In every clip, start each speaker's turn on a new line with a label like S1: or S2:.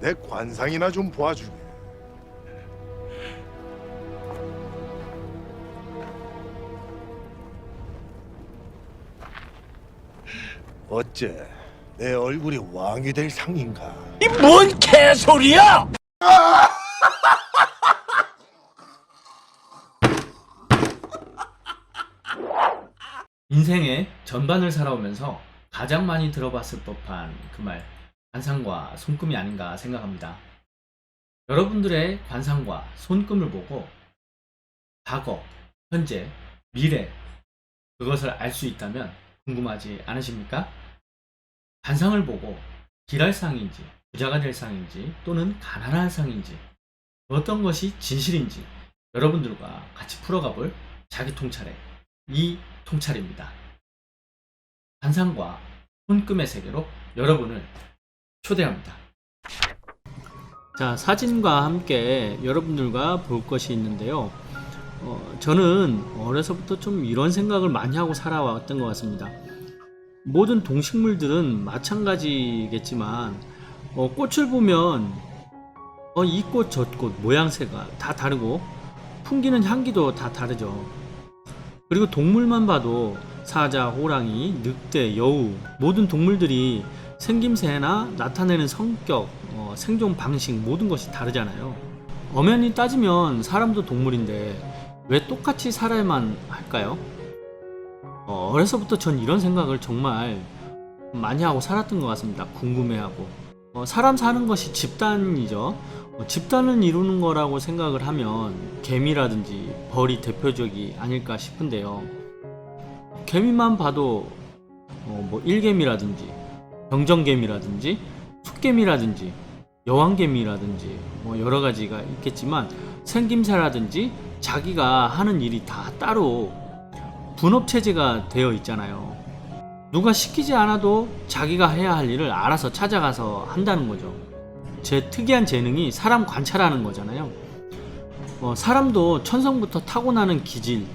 S1: 내 관상이나 좀 보아주게. 어째 내 얼굴이 왕이 될 상인가?
S2: 이 뭔 개소리야!
S3: 인생의 전반을 살아오면서 가장 많이 들어봤을 법한 그 말, 관상과 손금이 아닌가 생각합니다. 여러분들의 관상과 손금을 보고 과거, 현재, 미래, 그것을 알 수 있다면 궁금하지 않으십니까? 관상을 보고 길할 상인지, 부자가 될 상인지, 또는 가난할 상인지, 어떤 것이 진실인지 여러분들과 같이 풀어가 볼 자기 통찰의 이 통찰입니다. 관상과 손금의 세계로 여러분을 초대합니다. 자, 사진과 함께 여러분들과 볼 것이 있는데요. 어, 저는 어려서부터 좀 이런 생각을 많이 하고 살아왔던 것 같습니다. 모든 동식물들은 마찬가지겠지만, 어, 꽃을 보면, 어, 이 꽃, 저 꽃, 모양새가 다 다르고, 풍기는 향기도 다 다르죠. 그리고 동물만 봐도 사자, 호랑이, 늑대, 여우 모든 동물들이 생김새나 나타내는 성격, 어, 생존 방식 모든 것이 다르잖아요. 엄연히 따지면 사람도 동물인데 왜 똑같이 살아야만 할까요? 어, 어려서부터 전 이런 생각을 정말 많이 하고 살았던 것 같습니다. 궁금해하고 어, 사람 사는 것이 집단이죠. 어, 집단을 이루는 거라고 생각을 하면 개미라든지 벌이 대표적이 아닐까 싶은데요. 개미만 봐도 어, 뭐 일개미라든지 병정개미라든지 숫개미라든지 여왕개미라든지 뭐 여러 가지가 있겠지만 생김새라든지 자기가 하는 일이 다 따로 분업 체제가 되어 있잖아요. 누가 시키지 않아도 자기가 해야 할 일을 알아서 찾아가서 한다는 거죠. 제 특이한 재능이 사람 관찰하는 거잖아요. 어, 사람도 천성부터 타고나는 기질,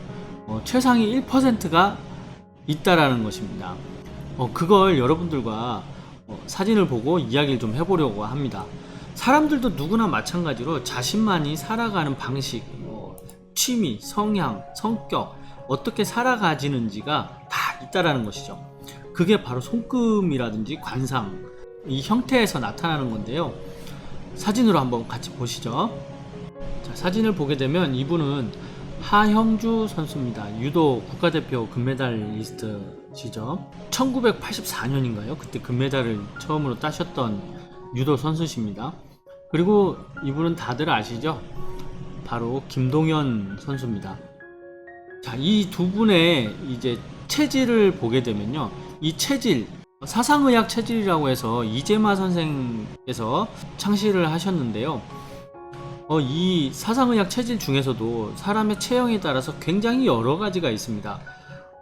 S3: 어, 최상위 1%가 있다라는 것입니다. 어, 그걸 여러분들과 어, 사진을 보고 이야기를 좀 해보려고 합니다. 사람들도 누구나 마찬가지로 자신만이 살아가는 방식, 뭐, 취미, 성향, 성격, 어떻게 살아가지는지가 다 있다라는 것이죠. 그게 바로 손금이라든지 관상, 이 형태에서 나타나는 건데요. 사진으로 한번 같이 보시죠. 자, 사진을 보게 되면 이분은 하형주 선수입니다. 유도 국가대표 금메달리스트시죠. 1984년인가요? 그때 금메달을 처음으로 따셨던 유도 선수십니다. 그리고 이분은 다들 아시죠? 바로 김동현 선수입니다. 자, 이 두 분의 이제 체질을 보게 되면요. 이 체질, 사상의학 체질이라고 해서 이재마 선생께서 창시를 하셨는데요. 어, 이 사상의학 체질 중에서도 사람의 체형에 따라서 굉장히 여러 가지가 있습니다.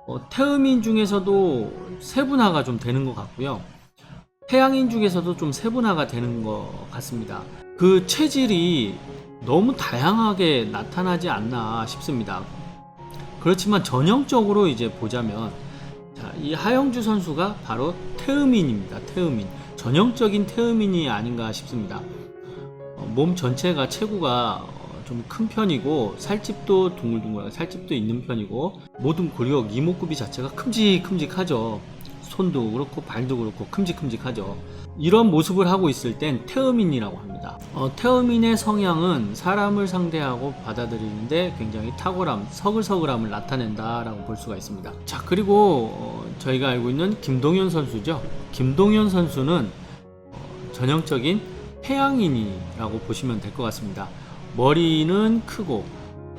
S3: 어, 태음인 중에서도 세분화가 좀 되는 것 같고요. 태양인 중에서도 좀 세분화가 되는 것 같습니다. 그 체질이 너무 다양하게 나타나지 않나 싶습니다. 그렇지만 전형적으로 이제 보자면 자, 이 하영주 선수가 바로 태음인입니다. 태음인. 전형적인 태음인이 아닌가 싶습니다. 어, 몸 전체가 체구가 좀 큰 편이고 살집도 둥글둥글 살집도 있는 편이고 모든 고리역 이목구비 자체가 큼직큼직하죠. 손도 그렇고 발도 그렇고 큼직큼직하죠. 이런 모습을 하고 있을 땐 태음인이라고 합니다. 어, 태음인의 성향은 사람을 상대하고 받아들이는데 굉장히 탁월함, 서글서글함을 나타낸다 라고 볼 수가 있습니다. 자 그리고 어, 저희가 알고 있는 김동현 선수죠. 김동현 선수는 어, 전형적인 태양인이라고 보시면 될 것 같습니다. 머리는 크고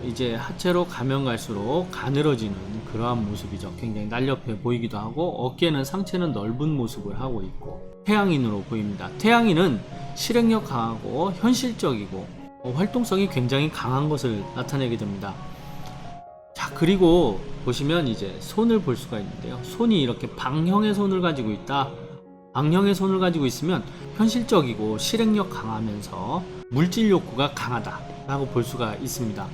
S3: 이제 하체로 가면 갈수록 가늘어지는 그러한 모습이죠. 굉장히 날렵해 보이기도 하고 어깨는 상체는 넓은 모습을 하고 있고 태양인으로 보입니다. 태양인은 실행력 강하고 현실적이고 어, 활동성이 굉장히 강한 것을 나타내게 됩니다. 자 그리고 보시면 이제 손을 볼 수가 있는데요. 손이 이렇게 방형의 손을 가지고 있다. 방형의 손을 가지고 있으면 현실적이고 실행력 강하면서 물질 욕구가 강하다라고 볼 수가 있습니다.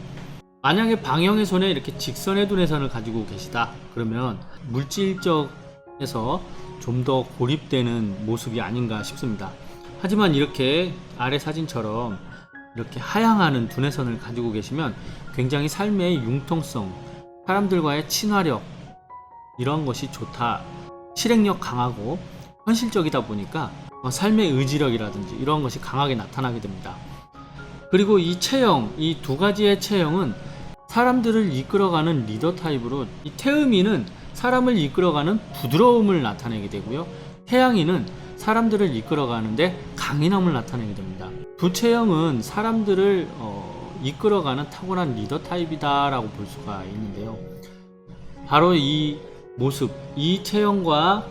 S3: 만약에 방형의 손에 이렇게 직선의 두뇌선을 가지고 계시다 그러면 물질적에서 좀 더 고립되는 모습이 아닌가 싶습니다. 하지만 이렇게 아래 사진처럼 이렇게 하향하는 두뇌선을 가지고 계시면 굉장히 삶의 융통성, 사람들과의 친화력 이런 것이 좋다. 실행력 강하고 현실적이다 보니까 어, 삶의 의지력이라든지 이런 것이 강하게 나타나게 됩니다. 그리고 이 체형, 이 두 가지의 체형은 사람들을 이끌어가는 리더 타입으로 이 태음이는 사람을 이끌어가는 부드러움을 나타내게 되고요. 태양이는 사람들을 이끌어가는데 강인함을 나타내게 됩니다. 두 체형은 사람들을 어, 이끌어가는 타고난 리더 타입이다라고 볼 수가 있는데요. 바로 이 모습, 이 체형과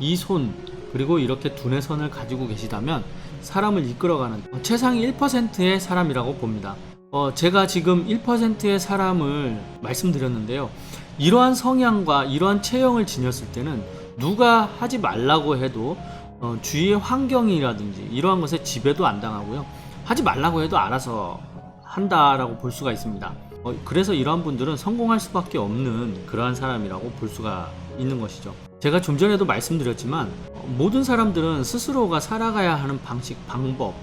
S3: 이 손, 그리고 이렇게 두뇌 선을 가지고 계시다면 사람을 이끌어가는 어, 최상위 1%의 사람이라고 봅니다. 어, 제가 지금 1%의 사람을 말씀드렸는데요. 이러한 성향과 이러한 체형을 지녔을 때는 누가 하지 말라고 해도 어, 주위의 환경이라든지 이러한 것에 지배도 안 당하고요. 하지 말라고 해도 알아서 한다라고 볼 수가 있습니다. 어, 그래서 이러한 분들은 성공할 수밖에 없는 그러한 사람이라고 볼 수가 있는 것이죠. 제가 좀 전에도 말씀드렸지만 어, 모든 사람들은 스스로가 살아가야 하는 방식, 방법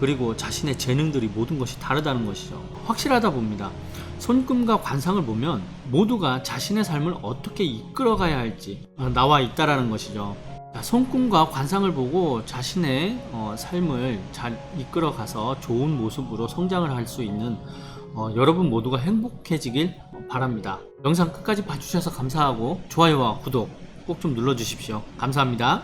S3: 그리고 자신의 재능들이 모든 것이 다르다는 것이죠. 확실하다 봅니다. 손금과 관상을 보면 모두가 자신의 삶을 어떻게 이끌어가야 할지 어, 나와 있다라는 것이죠. 자, 손금과 관상을 보고 자신의 어, 삶을 잘 이끌어가서 좋은 모습으로 성장을 할 수 있는 어, 여러분 모두가 행복해지길 바랍니다. 영상 끝까지 봐주셔서 감사하고 좋아요와 구독 꼭 좀 눌러주십시오. 감사합니다.